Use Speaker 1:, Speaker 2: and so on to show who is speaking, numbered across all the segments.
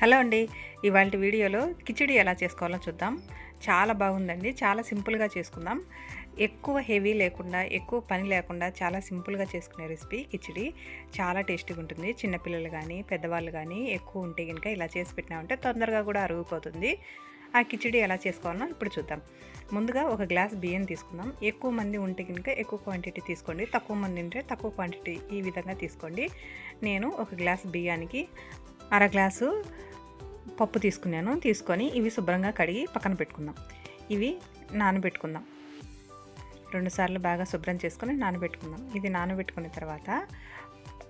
Speaker 1: Hello అండి. ఇవాళ వీడియోలో కిచిడి ఎలా చేసుకోవాలో చూద్దాం. చాలా బాగుందండి. చాలా సింపుల్గా చేసుకుందాం. ఎక్కువ హెవీ లేకుండా ఎక్కువ పని లేకుండా చాలా సింపుల్గా చేసుకునే రెసిపీ కిచిడి. చాలా టేస్టీగా ఉంటుంది. చిన్నపిల్లలు కానీ పెద్దవాళ్ళు కానీ ఎక్కువ ఉంటే కనుక ఇలా చేసి పెట్టినామంటే తొందరగా కూడా అరుగుపోతుంది. ఆ కిచిడి ఎలా చేసుకోవాలో ఇప్పుడు చూద్దాం. ముందుగా ఒక గ్లాస్ బియ్యం తీసుకుందాం. ఎక్కువ మంది ఉంటే కనుక ఎక్కువ క్వాంటిటీ తీసుకోండి. తక్కువ మంది ఉంటే తక్కువ క్వాంటిటీ ఈ విధంగా తీసుకోండి. నేను ఒక గ్లాస్ బియ్యానికి అర గ్లాసు పప్పు తీసుకున్నాను. తీసుకొని ఇవి శుభ్రంగా కడిగి పక్కన పెట్టుకుందాం. ఇవి నానబెట్టుకుందాం. రెండుసార్లు బాగా శుభ్రం చేసుకొని నానబెట్టుకుందాం. ఇది నానబెట్టుకున్న తర్వాత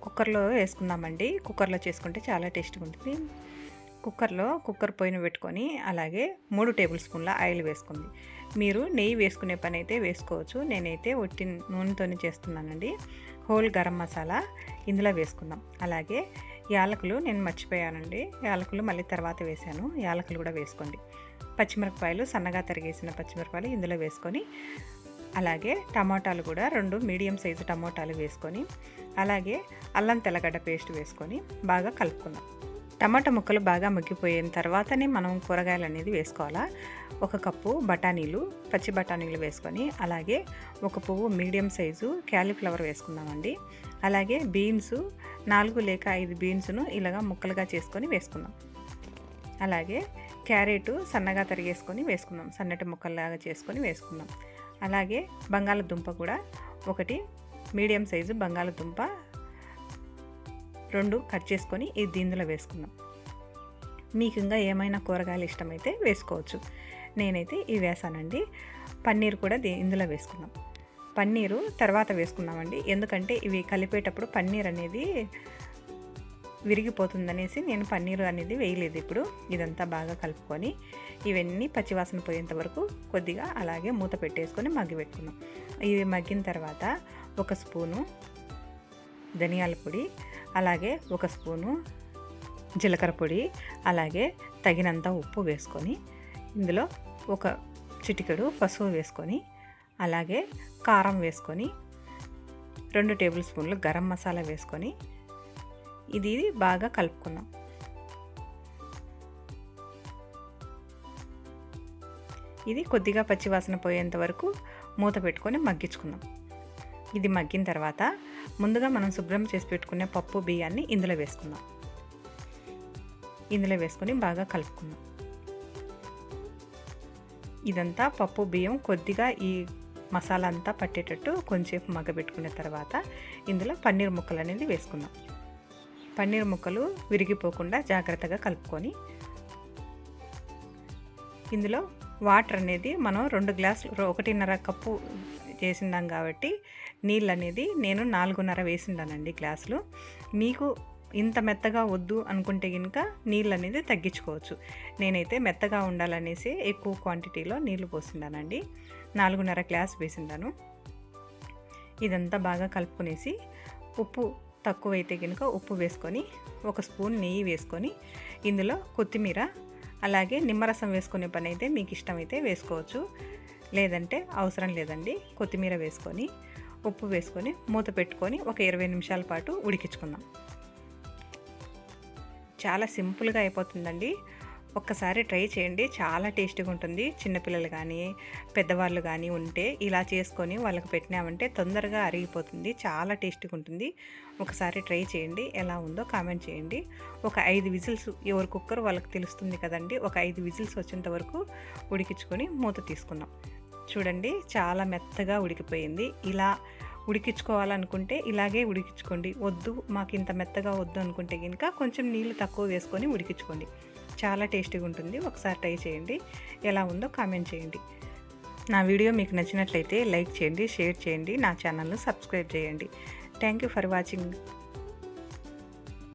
Speaker 1: కుక్కర్లో వేసుకుందామండి. కుక్కర్లో చేసుకుంటే చాలా టేస్ట్గా ఉంటుంది. కుక్కర్లో కుక్కర్ పొయ్యిన పెట్టుకొని అలాగే మూడు టేబుల్ స్పూన్ల ఆయిల్ వేసుకుంది. మీరు నెయ్యి వేసుకునే పని అయితే వేసుకోవచ్చు. నేనైతే ఒట్టి నూనెతోనే చేస్తున్నానండి. హోల్ గరం మసాలా ఇందులో వేసుకుందాం. అలాగే యాలకులు నేను మర్చిపోయానండి. యాలకులు మళ్ళీ తర్వాత వేసాను యాలకులు కూడా వేసుకోండి. పచ్చిమిరపకాయలు సన్నగా తరిగేసిన పచ్చిమిరపకాయలు ఇందులో వేసుకొని అలాగే టమాటాలు కూడా రెండు మీడియం సైజు టమాటాలు వేసుకొని అలాగే అల్లం తెల్లగడ్డ పేస్ట్ వేసుకొని బాగా కలుపుకుందాం. టమాటా ముక్కలు బాగా మగ్గిపోయిన తర్వాతనే మనం కూరగాయలు అనేది వేసుకోవాలా? ఒక కప్పు బఠానీలు పచ్చి బఠానీలు వేసుకొని అలాగే ఒక పువ్వు మీడియం సైజు క్యాలీఫ్లవర్ వేసుకుందామండి. అలాగే బీన్స్ నాలుగు లేక ఐదు బీన్స్ను ఇలాగా ముక్కలుగా చేసుకొని వేసుకుందాం. అలాగే క్యారెట్ సన్నగా తరిగేసుకొని వేసుకుందాం. సన్నటి ముక్కల్లాగా చేసుకొని వేసుకుందాం. అలాగే బంగాళదుంప కూడా ఒకటి మీడియం సైజు బంగాళదుంప రెండు కట్ చేసుకొని ఇది దీనిలో వేసుకుందాం. మీకు ఇంకా ఏమైనా కూరగాయలు ఇష్టమైతే వేసుకోవచ్చు. నేనైతే ఇవి వేసానండి. పన్నీర్ కూడా దీ ఇందులో వేసుకుందాం. పన్నీరు తర్వాత వేసుకున్నామండి ఎందుకంటే ఇవి కలిపేటప్పుడు పన్నీర్ అనేది విరిగిపోతుందనేసి నేను పన్నీరు అనేది వేయలేదు ఇప్పుడు. ఇదంతా బాగా కలుపుకొని ఇవన్నీ పచ్చివాసన పోయేంత వరకు కొద్దిగా అలాగే మూత పెట్టేసుకొని మగ్గి పెట్టుకున్నాం ఇవి మగ్గిన తర్వాత ఒక స్పూను ధనియాల పొడి అలాగే ఒక స్పూను జీలకర్ర పొడి అలాగే తగినంత ఉప్పు వేసుకొని ఇందులో ఒక చిటికెడు పసుపు వేసుకొని అలాగే కారం వేసుకొని రెండు టేబుల్ స్పూన్లు గరం మసాలా వేసుకొని ఇది బాగా కలుపుకుందాం. ఇది కొద్దిగా పచ్చివాసన పోయేంత వరకు మూత పెట్టుకొని మగ్గించుకుందాం. ఇది మగ్గిన తర్వాత ముందుగా మనం శుభ్రం చేసి పెట్టుకునే పప్పు బియ్యాన్ని ఇందులో వేసుకుందాం. ఇందులో వేసుకొని బాగా కలుపుకుందాం. ఇదంతా పప్పు బియ్యం కొద్దిగా ఈ మసాలా అంతా పట్టేటట్టు కొంచెంసేపు మగ్గబెట్టుకున్న తర్వాత ఇందులో పన్నీర్ ముక్కలు అనేది వేసుకుందాం. పన్నీర్ ముక్కలు విరిగిపోకుండా జాగ్రత్తగా కలుపుకొని ఇందులో వాటర్ అనేది మనం రెండు గ్లాసులు ఒకటిన్నర కప్పు చేసిండాం కాబట్టి నీళ్ళు అనేది నేను నాలుగున్నర వేసిండానండి గ్లాసులు. మీకు ఇంత మెత్తగా వద్దు అనుకుంటే కనుక నీళ్ళు అనేది తగ్గించుకోవచ్చు. నేనైతే మెత్తగా ఉండాలనేసి ఎక్కువ క్వాంటిటీలో నీళ్ళు పోసిండానండి. నాలుగున్నర గ్లాస్ వేసిండాను. ఇదంతా బాగా కలుపుకునేసి ఉప్పు తక్కువైతే కనుక ఉప్పు వేసుకొని ఒక స్పూన్ నెయ్యి వేసుకొని ఇందులో కొత్తిమీర అలాగే నిమ్మరసం వేసుకునే పని అయితే మీకు ఇష్టమైతే వేసుకోవచ్చు. లేదంటే అవసరం లేదండి. కొత్తిమీర వేసుకొని ఉప్పు వేసుకొని మూత పెట్టుకొని ఒక ఇరవై నిమిషాల పాటు ఉడికించుకుందాం. చాలా సింపుల్గా అయిపోతుందండి. ఒక్కసారి ట్రై చేయండి. చాలా టేస్టీగా ఉంటుంది. చిన్నపిల్లలు కానీ పెద్దవాళ్ళు కానీ ఉంటే ఇలా చేసుకొని వాళ్ళకి పెట్టినామంటే తొందరగా అరిగిపోతుంది. చాలా టేస్టీగా ఉంటుంది. ఒకసారి ట్రై చేయండి. ఎలా ఉందో కామెంట్ చేయండి. ఒక ఐదు విజిల్స్ ఎవరి కుక్కర్ వాళ్ళకి తెలుస్తుంది కదండి. ఒక ఐదు విజిల్స్ వచ్చేంత వరకు ఉడికించుకొని మూత తీసుకుందాం. చూడండి చాలా మెత్తగా ఉడికిపోయింది. ఇలా ఉడికించుకోవాలనుకుంటే ఇలాగే ఉడికించుకోండి. వద్దు మాకు ఇంత మెత్తగా వద్దు అనుకుంటే కనుక కొంచెం నీళ్ళు తక్కువ వేసుకొని ఉడికించుకోండి. చాలా టేస్టీగా ఉంటుంది. ఒకసారి ట్రై చేయండి. ఎలా ఉందో కామెంట్ చేయండి. నా వీడియో మీకు నచ్చినట్లయితే లైక్ చేయండి షేర్ చేయండి నా ఛానల్ను సబ్స్క్రైబ్ చేయండి. Thank you for watching.